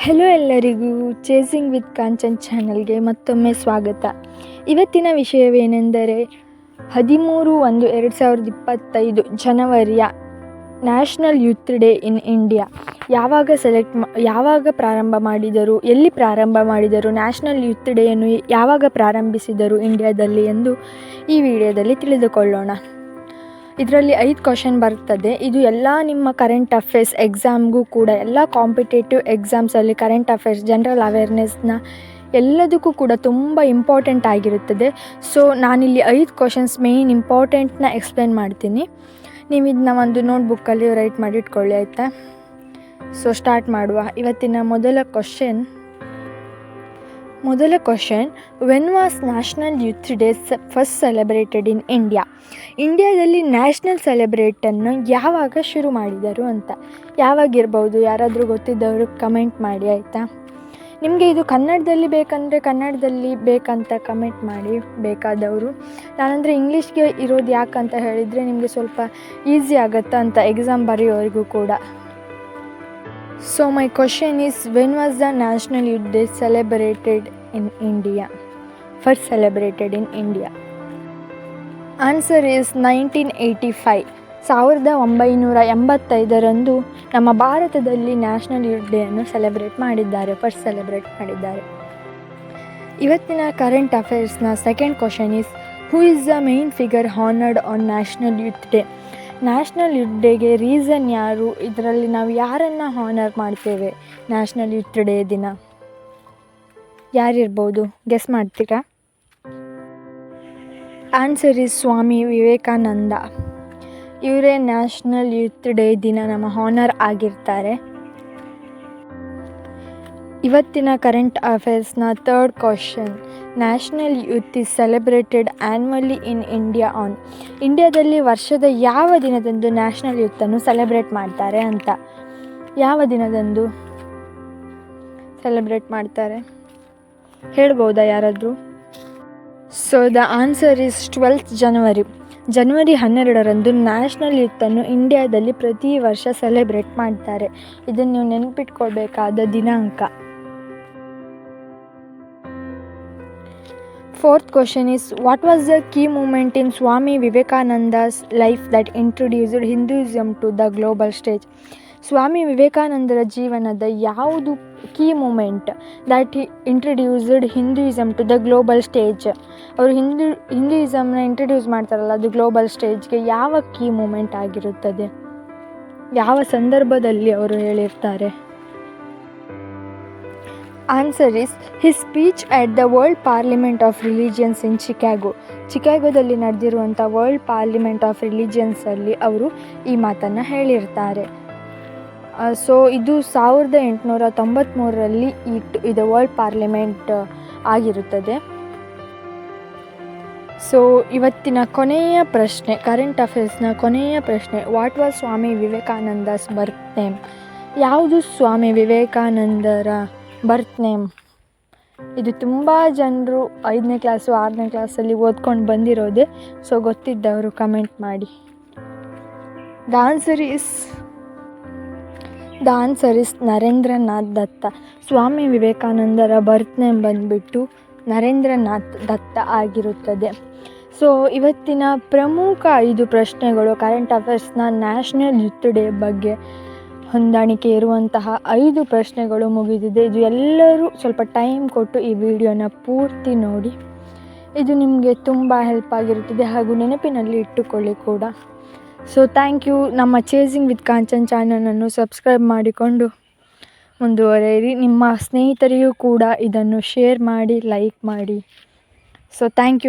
Hello ಎಲ್ಲರಿಗೂ chasing with Kanchan ಚಾನಲ್ಗೆ ಮತ್ತೊಮ್ಮೆ ಸ್ವಾಗತ. ಇವತ್ತಿನ ವಿಷಯವೇನೆಂದರೆ, ಹದಿಮೂರು ಒಂದು ಎರಡು ಸಾವಿರದ ಇಪ್ಪತ್ತೈದು ಜನವರಿಯ national youth day in India ಯಾವಾಗ ಸೆಲೆಕ್ಟ್ ಯಾವಾಗ ಪ್ರಾರಂಭ ಮಾಡಿದರು, ಎಲ್ಲಿ ಪ್ರಾರಂಭ ಮಾಡಿದರು ನ್ಯಾಷನಲ್ ಯೂತ್ ಡೇಯನ್ನು ಯಾವಾಗ ಪ್ರಾರಂಭಿಸಿದರು ಇಂಡಿಯಾದಲ್ಲಿ ಎಂದು ಈ ವಿಡಿಯೋದಲ್ಲಿ ತಿಳಿದುಕೊಳ್ಳೋಣ. ಇದರಲ್ಲಿ ಐದು ಕ್ವಶನ್ ಬರ್ತದೆ. ಇದು ಎಲ್ಲ ನಿಮ್ಮ ಕರೆಂಟ್ ಅಫೇರ್ಸ್ ಎಕ್ಸಾಮ್ಗೂ ಕೂಡ, ಎಲ್ಲ ಕಾಂಪಿಟೇಟಿವ್ ಎಕ್ಸಾಮ್ಸಲ್ಲಿ ಕರೆಂಟ್ ಅಫೇರ್ಸ್ ಜನರಲ್ ಅವೇರ್ನೆಸ್ನ ಎಲ್ಲದಕ್ಕೂ ಕೂಡ ತುಂಬ ಇಂಪಾರ್ಟೆಂಟ್ ಆಗಿರುತ್ತದೆ. ಸೊ ನಾನಿಲ್ಲಿ ಐದು ಕ್ವಶನ್ಸ್ ಮೇಯ್ನ್ ಇಂಪಾರ್ಟೆಂಟ್ನ ಎಕ್ಸ್ಪ್ಲೇನ್ ಮಾಡ್ತೀನಿ. ನೀವು ಇದನ್ನ ಒಂದು ನೋಟ್ಬುಕ್ಕಲ್ಲಿ ರೈಟ್ ಮಾಡಿ ಇಟ್ಕೊಳ್ಳಿ ಆಯಿತಾ? ಸೊ ಸ್ಟಾರ್ಟ್ ಮಾಡುವ. ಇವತ್ತಿನ ಮೊದಲ ಕ್ವಶನ್ ಮೊದಲ question when was national youth day first celebrated in India ಇಂಡಿಯಾದಲ್ಲಿ ನ್ಯಾಷನಲ್ ಸೆಲೆಬ್ರೇಟನ್ನು ಯಾವಾಗ ಶುರು ಮಾಡಿದರು ಅಂತ? ಯಾವಾಗಿರ್ಬೋದು? ಯಾರಾದರೂ ಗೊತ್ತಿದ್ದವರು ಕಮೆಂಟ್ ಮಾಡಿ, ಆಯಿತಾ? ನಿಮಗೆ ಇದು ಕನ್ನಡದಲ್ಲಿ ಬೇಕಂದರೆ ಕನ್ನಡದಲ್ಲಿ ಬೇಕಂತ ಕಮೆಂಟ್ ಮಾಡಿ, ಬೇಕಾದವರು. ನಾನಂದರೆ ಇಂಗ್ಲೀಷ್ಗೆ ಇರೋದು ಯಾಕಂತ ಹೇಳಿದರೆ ನಿಮಗೆ ಸ್ವಲ್ಪ ಈಸಿ ಆಗುತ್ತಾ ಅಂತ ಎಕ್ಸಾಮ್ ಬರೆಯೋರಿಗೂ ಕೂಡ. So my question is when was the national Youth day celebrated in India first celebrated in India answer is nineteen eighty five ಸಾವಿರದ ಒಂಬೈನೂರ ಎಂಬತ್ತೈದರಂದು ನಮ್ಮ ಭಾರತದಲ್ಲಿ ನ್ಯಾಷನಲ್ ಯೂತ್ ಡೇಯನ್ನು ಸೆಲೆಬ್ರೇಟ್ ಮಾಡಿದ್ದಾರೆ ಫಸ್ಟ್ ಸೆಲೆಬ್ರೇಟ್ ಮಾಡಿದ್ದಾರೆ. ಇವತ್ತಿನ current ಅಫೇರ್ಸ್ನ second question is who is the main figure honoured on national youth day national youth ಡೇಗೆ ರೀಸನ್ ಯಾರು? ಇದರಲ್ಲಿ ನಾವು ಯಾರನ್ನು ಹಾನರ್ ಮಾಡ್ತೇವೆ? ನ್ಯಾಷನಲ್ ಯೂತ್ ಡೇ ದಿನ. ಯಾರಿರ್ಬೋದು? ಗೆಸ್ ಮಾಡ್ತೀರಾ? Answer is Swami Vivekananda. ಇವರೇ ನ್ಯಾಷನಲ್ ಯೂತ್ ಡೇ ದಿನ, ನಮ್ಮ ಹಾನರ್ ಆಗಿರ್ತಾರೆ. ಇವತ್ತಿನ current ಅಫೇರ್ಸ್ನ third question national youth is celebrated annually in India on ಇಂಡಿಯಾದಲ್ಲಿ ವರ್ಷದ ಯಾವ ದಿನದಂದು ನ್ಯಾಷನಲ್ ಯೂತನ್ನು ಸೆಲೆಬ್ರೇಟ್ ಮಾಡ್ತಾರೆ ಅಂತ? ಯಾವ ದಿನದಂದು ಸೆಲೆಬ್ರೇಟ್ ಮಾಡ್ತಾರೆ? ಹೇಳ್ಬೋದಾ ಯಾರಾದರೂ? So the answer is twelfth January ಜನವರಿ ಹನ್ನೆರಡರಂದು ನ್ಯಾಷನಲ್ ಯೂತನ್ನು ಇಂಡಿಯಾದಲ್ಲಿ ಪ್ರತಿ ವರ್ಷ ಸೆಲೆಬ್ರೇಟ್ ಮಾಡ್ತಾರೆ. ಇದನ್ನು ನೀವು ನೆನಪಿಟ್ಕೊಳ್ಬೇಕಾದ ದಿನಾಂಕ. Fourth question is what was the key moment in Swami Vivekananda's life that introduced Hinduism to the global stage Swami ವಿವೇಕಾನಂದರ ಜೀವನದ ಯಾವುದು key moment that introduced Hinduism to the global stage ಅವರು ಹಿಂದೂ ಹಿಂದೂಯಿಸಮ್ನ ಇಂಟ್ರಡ್ಯೂಸ್ ಮಾಡ್ತಾರಲ್ಲ, ಅದು ಗ್ಲೋಬಲ್ ಸ್ಟೇಜ್ಗೆ ಯಾವ key moment ಆಗಿರುತ್ತದೆ? ಯಾವ ಸಂದರ್ಭದಲ್ಲಿ ಅವರು ಹೇಳಿರ್ತಾರೆ? Answer is his speech at the world parliament of religions in Chicago ಚಿಕಾಗೋದಲ್ಲಿ ನಡೆದಿರುವಂಥ ವರ್ಲ್ಡ್ ಪಾರ್ಲಿಮೆಂಟ್ ಆಫ್ ರಿಲಿಜಿಯನ್ಸಲ್ಲಿ ಅವರು ಈ ಮಾತನ್ನು ಹೇಳಿರ್ತಾರೆ. ಸೊ ಇದು ಸಾವಿರದ ಎಂಟುನೂರ ತೊಂಬತ್ತ್ಮೂರರಲ್ಲಿ ಇಟ್ಟು ಇದು ವರ್ಲ್ಡ್ ಪಾರ್ಲಿಮೆಂಟ್ ಆಗಿರುತ್ತದೆ. ಸೊ ಇವತ್ತಿನ ಕೊನೆಯ ಪ್ರಶ್ನೆ ಕರೆಂಟ್ ಅಫೇರ್ಸ್ನ ಕೊನೆಯ ಪ್ರಶ್ನೆ what was Swami Vivekananda's birth name ಯಾವುದು ಸ್ವಾಮಿ ವಿವೇಕಾನಂದರ ಬರ್ತ್ ನೇಮ್ ಇದು ತುಂಬ ಜನರು ಐದನೇ ಕ್ಲಾಸು ಆರನೇ ಕ್ಲಾಸಲ್ಲಿ ಓದ್ಕೊಂಡು ಬಂದಿರೋದೆ ಸೊ ಗೊತ್ತಿದ್ದವರು ಕಮೆಂಟ್ ಮಾಡಿ. The answer the answer is Narendranath Datta. Swami ವಿವೇಕಾನಂದರ ಬರ್ತ್ ನೇಮ್ ಬಂದುಬಿಟ್ಟು ನರೇಂದ್ರನಾಥ್ ದತ್ತ ಆಗಿರುತ್ತದೆ. ಸೊ, ಇವತ್ತಿನ ಪ್ರಮುಖ ಐದು ಪ್ರಶ್ನೆಗಳು ಕರೆಂಟ್ ಅಫೇರ್ಸ್ನ ನ್ಯಾಷನಲ್ ಯುತ್ ಡೇ ಬಗ್ಗೆ ಹೊಂದಾಣಿಕೆ ಇರುವಂತಹ ಐದು ಪ್ರಶ್ನೆಗಳು ಮುಗಿದಿದೆ. ಇದು ಎಲ್ಲರೂ ಸ್ವಲ್ಪ ಟೈಮ್ ಕೊಟ್ಟು ಈ ವಿಡಿಯೋನ ಪೂರ್ತಿ ನೋಡಿ. ಇದು ನಿಮಗೆ ತುಂಬ ಹೆಲ್ಪ್ ಆಗಿರುತ್ತದೆ ಹಾಗೂ ನೆನಪಿನಲ್ಲಿ ಇಟ್ಟುಕೊಳ್ಳಿ ಕೂಡ. ಸೊ ಥ್ಯಾಂಕ್ ಯು ನಮ್ಮ ಚೇಸಿಂಗ್ ವಿತ್ ಕಾಂಚನ್ ಚಾನಲನ್ನು ಸಬ್ಸ್ಕ್ರೈಬ್ ಮಾಡಿಕೊಂಡು ಮುಂದುವರೆಯಿರಿ. ನಿಮ್ಮ ಸ್ನೇಹಿತರಿಗೂ ಕೂಡ ಇದನ್ನು ಶೇರ್ ಮಾಡಿ ಲೈಕ್ ಮಾಡಿ. So thank you